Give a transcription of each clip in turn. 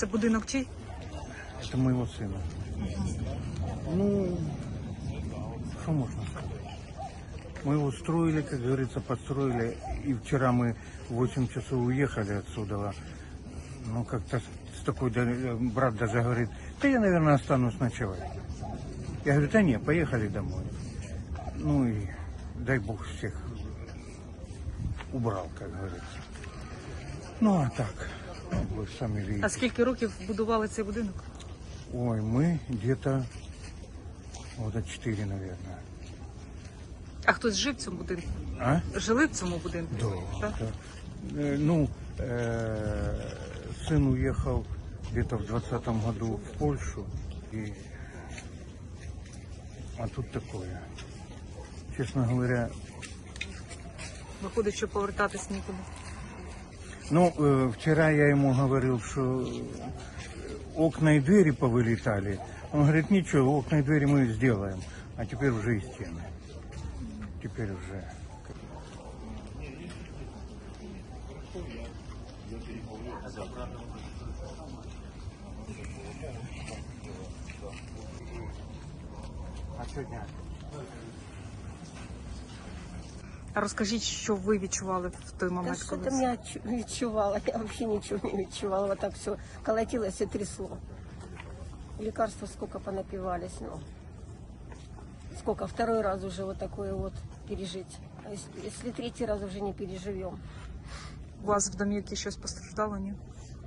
Це будинок чий? Это моего сына. Ну, что можно сказать? Мы его строили, как говорится, построили. И вчера мы в 8 часов уехали отсюда. Ну, как-то с такой, э, брат даже говорит, да я, наверное, останусь ночевать. Я говорю, да не, поехали домой. Ну и дай Бог всех убрал, как говорится. Ну, а так, вы сами видите. А скільки років будували цей будинок? Ой, мы где-то года четыре, наверное. А хтось жив в цьому будинку? А? Жили в цьому будинку? Да. Так? да. Э, Ну, э, сын уехал где-то в двадцатом году в Польшу. И... А тут такое. Честно говоря, Виходить, що повертатись нікуди. Ну, э, вчера я ему говорил, что окна и двери повылетали. Он говорит, ничего, окна и двери мы сделаем. А теперь уже и стены. Теперь уже А сегодня? А розкажіть, що ви відчували в той Да момент, что коли... там я чу- відчувала? Я вообще ничего не відчувала. Вот так все колотилось и трясло. Лекарства сколько понапивались, ну. Сколько, второй раз уже вот такое вот пережить. А если, если третий раз уже не переживем. у вас в домівці щось постраждало, ні?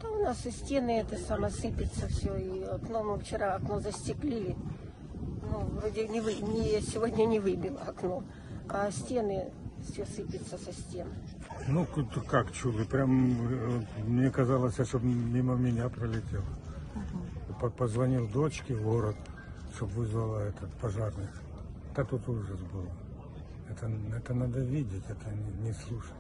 То у нас и стены это само сыпется все, и окно, мы вчера окно застеклили. Ну, вроде не, вы, не сегодня не выбило окно, а стены все сыпется со стен. Ну, как чудо. Прям э, мне казалось, что мимо меня пролетел. По- Позвонил дочке в город, чтобы вызвала этот пожарных. Да тут ужас был. Это, это надо видеть, это не, не слушать.